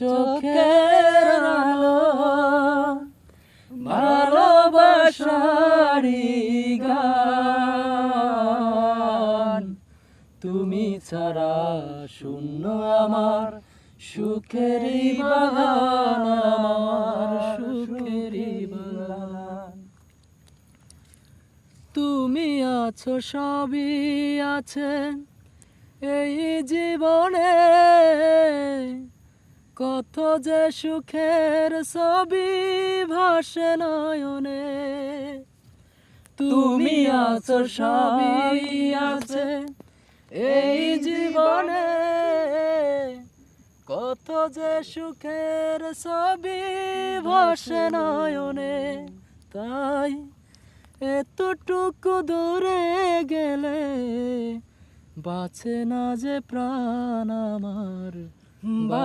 চোখের আলো ভালোবাসারি গান। তুমি ছাড়া শূন্য আমার, সুখেরই বাগান আমার বাগান। তুমি আছো, সবই আছে এই জীবনে। কত যে সুখের ছবি ভাসে নয়নে। তুমি আছো সবই আছে এই জীবনে। কত যে সুখের ছবি ভাসে নয়নে। তাই এতটুকু দূরে গেলে বাঁচে না যে প্রাণ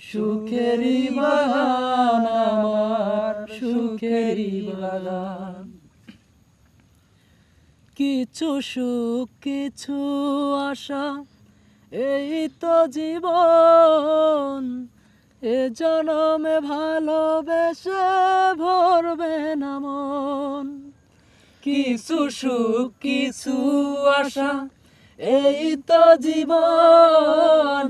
সুখেরই বাগান আমার, সুখেরই বাগান। কিছু সুখ, কিছু আশা, এই তো জীবন। এ জনমে ভালোবেসে ভরবে না মন। কিছু সুখ, কিছু আশা, এই তো জীবন।